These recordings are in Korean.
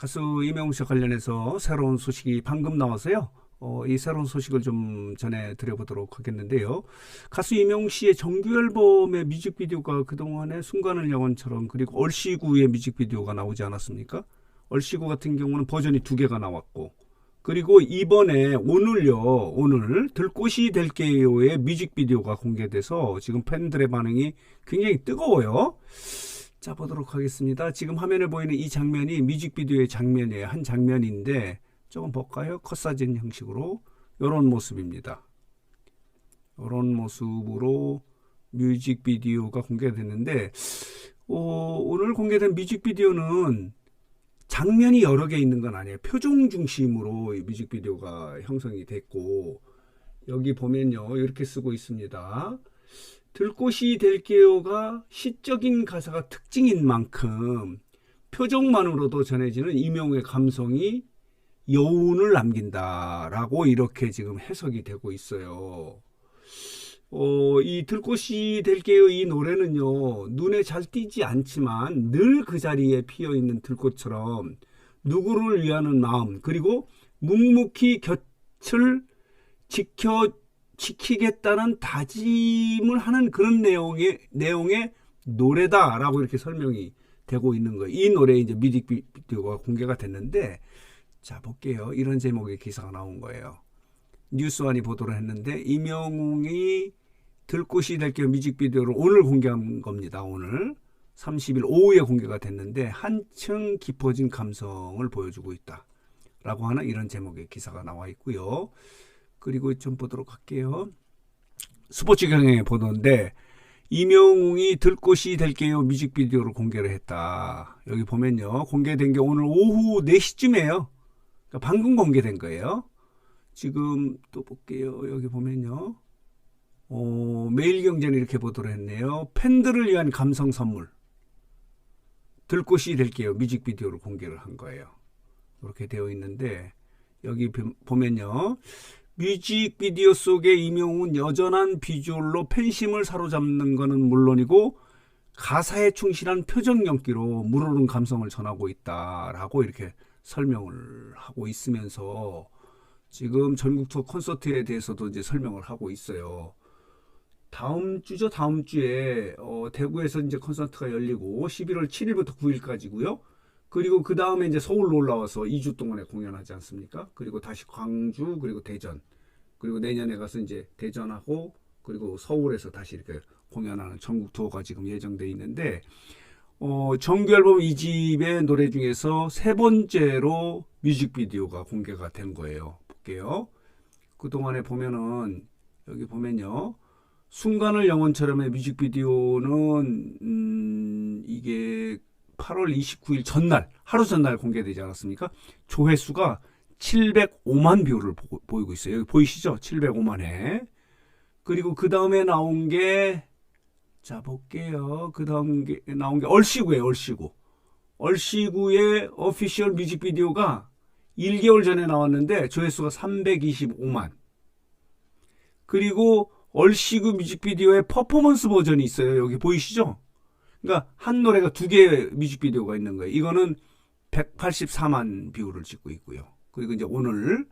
가수 이명웅 씨 관련해서 새로운 소식이 방금 나와서요. 어, 이 새로운 소식을 좀 전해드려보도록 하겠는데요. 가수 이명웅 씨의 정규 앨범의 뮤직비디오가 그동안에 순간을 영원처럼 그리고 얼씨구의 뮤직비디오가 나오지 않았습니까? 얼씨구 같은 경우는 버전이 두 개가 나왔고 그리고 이번에 오늘요 오늘 들꽃이 될게요의 뮤직비디오가 공개돼서 지금 팬들의 반응이 굉장히 뜨거워요. 자 보도록 하겠습니다. 지금 화면에 보이는 이 장면이 뮤직비디오의 장면이에요. 한 장면인데 조금 볼까요? 컷사진 형식으로 이런 모습입니다. 이런 모습으로 뮤직비디오가 공개됐는데 어, 오늘 공개된 뮤직비디오는 장면이 여러 개 있는 건 아니에요. 표정 중심으로 이 뮤직비디오가 형성이 됐고 여기 보면요 이렇게 쓰고 있습니다. 들꽃이 될게요가 시적인 가사가 특징인 만큼 표정만으로도 전해지는 이명우의 감성이 여운을 남긴다라고 이렇게 지금 해석이 되고 있어요. 어, 이 들꽃이 될게요 이 노래는요 눈에 잘 띄지 않지만 늘 그 자리에 피어 있는 들꽃처럼 누구를 위하는 마음 그리고 묵묵히 곁을 지켜 지키겠다는 다짐을 하는 그런 내용의 내용의 노래다라고 이렇게 설명이 되고 있는 거예요. 이 노래 이제 뮤직비디오가 공개가 됐는데 자 볼게요. 이런 제목의 기사가 나온 거예요. 뉴스완이 보도를 했는데 이명웅이 들꽃이 될게요 뮤직비디오를 오늘 공개한 겁니다. 오늘 30일 오후에 공개가 됐는데 한층 깊어진 감성을 보여주고 있다. 라고 하는 이런 제목의 기사가 나와 있고요. 그리고 좀 보도록 할게요. 스포츠 경향의 보도인데 이명웅이 들꽃이 될게요 뮤직비디오를 공개를 했다. 여기 보면요. 공개된 게 오늘 오후 4시쯤이에요. 그러니까 방금 공개된 거예요. 지금 또 볼게요. 여기 보면요. 어, 매일경제는 이렇게 보도를 했네요. 팬들을 위한 감성 선물. 들꽃이 될게요. 뮤직비디오를 공개를 한 거예요. 이렇게 되어 있는데 여기 보- 보면요. 뮤직비디오 속에 이명웅은 여전한 비주얼로 팬심을 사로잡는 것은 물론이고 가사에 충실한 표정 연기로 물오른 감성을 전하고 있다라고 이렇게 설명을 하고 있으면서 지금 전국 투어 콘서트에 대해서도 이제 설명을 하고 있어요. 다음 주죠. 다음 주에 어, 대구에서 이제 콘서트가 열리고 11월 7일부터 9일까지고요. 그리고 그 다음에 이제 서울로 올라와서 2주 동안에 공연하지 않습니까? 그리고 다시 광주 그리고 대전 그리고 내년에 가서 이제 대전하고 그리고 서울에서 다시 이렇게 공연하는 전국 투어가 지금 예정돼 있는데 어, 정규 앨범 2집의 노래 중에서 세 번째로 뮤직비디오가 공개가 된 거예요. 볼게요. 그동안에 보면은 여기 보면요. 순간을 영원처럼의 뮤직비디오는 음, 이게 8월 29일 전날 하루 전날 공개되지 않았습니까? 조회수가 705만 뷰를 보, 보이고 있어요. 여기 보이시죠? 705만 회. 그리고 그 다음에 나온 게, 자, 볼게요. 그 다음 게, 나온 게 얼씨구예요, 얼씨구. 얼씨구의 어피셜 뮤직비디오가 1개월 전에 나왔는데 조회수가 325만. 그리고 얼씨구 뮤직비디오의 퍼포먼스 버전이 있어요. 여기 보이시죠? 그러니까 한 노래가 두 개의 뮤직비디오가 있는 거예요. 이거는 184만 뷰를 찍고 있고요. 그리고 이제 오늘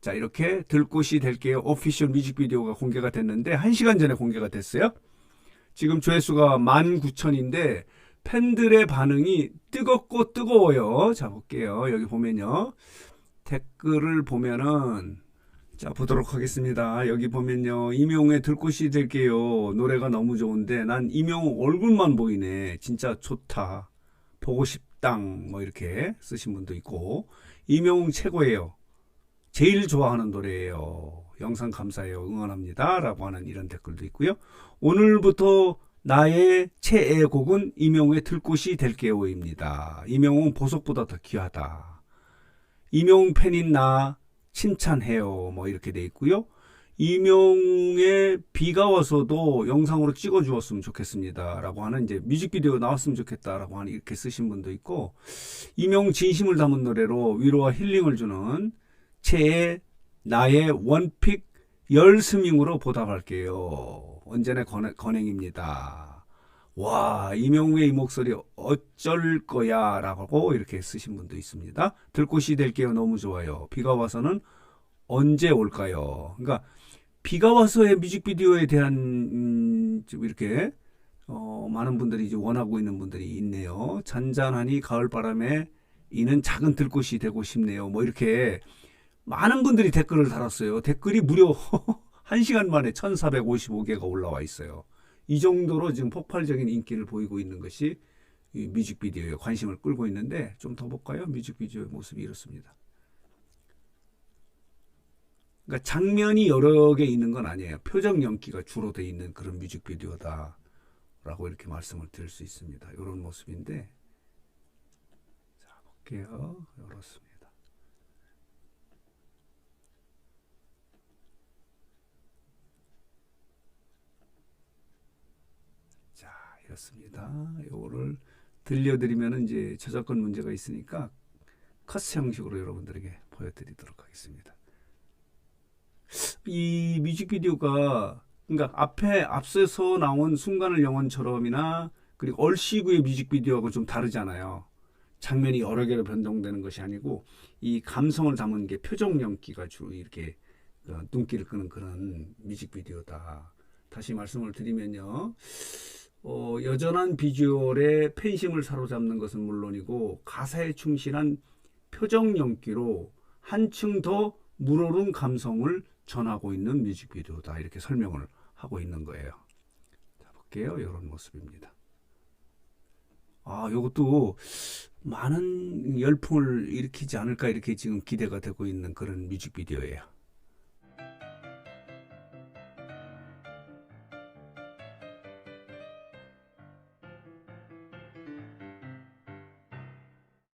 자 이렇게 들꽃이 될게요. 오피셜 뮤직비디오가 공개가 됐는데 1시간 전에 공개가 됐어요. 지금 조회수가 19,000인데 팬들의 반응이 뜨겁고 뜨거워요. 자 볼게요. 여기 보면요. 댓글을 보면은 자 보도록 하겠습니다. 여기 보면요. 이명웅의 들꽃이 될게요. 노래가 너무 좋은데 난 이명웅 얼굴만 보이네. 진짜 좋다. 보고 싶당 뭐 이렇게 쓰신 분도 있고 이명웅 최고예요. 제일 좋아하는 노래예요. 영상 감사해요. 응원합니다. 라고 하는 이런 댓글도 있고요. 오늘부터 나의 최애 곡은 이명웅의 들꽃이 될게요입니다. 이명웅 보석보다 더 귀하다. 이명웅 팬인 나 칭찬해요. 뭐 이렇게 돼 있고요. 이명웅의 비가 와서도 영상으로 찍어 주었으면 좋겠습니다. 라고 하는 이제 뮤직비디오 나왔으면 좋겠다 라고 하는 이렇게 쓰신 분도 있고 이명웅 진심을 담은 노래로 위로와 힐링을 주는 최애 나의 원픽 열스밍으로 보답할게요. 언제나 건행, 건행입니다. 와, 이명우의 이 목소리 어쩔 거야 라고 이렇게 쓰신 분도 있습니다. 들꽃이 될게요. 너무 좋아요. 비가 와서는 언제 올까요? 그러니까 비가 와서의 뮤직비디오에 대한 음, 좀 이렇게 어, 많은 분들이 이제 원하고 있는 분들이 있네요. 잔잔하니 가을 바람에 이는 작은 들꽃이 되고 싶네요. 뭐 이렇게 많은 분들이 댓글을 달았어요. 댓글이 무려 1시간 만에 1455개가 올라와 있어요. 이 정도로 지금 폭발적인 인기를 보이고 있는 것이 이 뮤직비디오에 관심을 끌고 있는데 좀 더 볼까요? 뮤직비디오의 모습이 이렇습니다. 그러니까 장면이 여러 개 있는 건 아니에요. 표정 연기가 주로 돼 있는 그런 뮤직비디오다라고 이렇게 말씀을 드릴 수 있습니다. 이런 모습인데 자 볼게요. 이렇습니다. 자 이렇습니다. 요거를 들려드리면 이제 저작권 문제가 있으니까 커스 형식으로 여러분들에게 보여드리도록 하겠습니다. 이 뮤직비디오가 그러니까 앞에 앞서서 나온 순간을 영원처럼이나 그리고 얼씨구의 뮤직비디오하고 좀 다르잖아요. 장면이 여러 개로 변동되는 것이 아니고 이 감성을 담은 게 표정 연기가 주로 이렇게 어, 눈길을 끄는 그런 뮤직비디오다. 다시 말씀을 드리면요. 어, 여전한 비주얼에 팬심을 사로잡는 것은 물론이고 가사에 충실한 표정 연기로 한층 더 물오른 감성을 전하고 있는 뮤직비디오다 이렇게 설명을 하고 있는 거예요. 자 볼게요. 이런 모습입니다. 아, 이것도 많은 열풍을 일으키지 않을까 이렇게 지금 기대가 되고 있는 그런 뮤직비디오예요.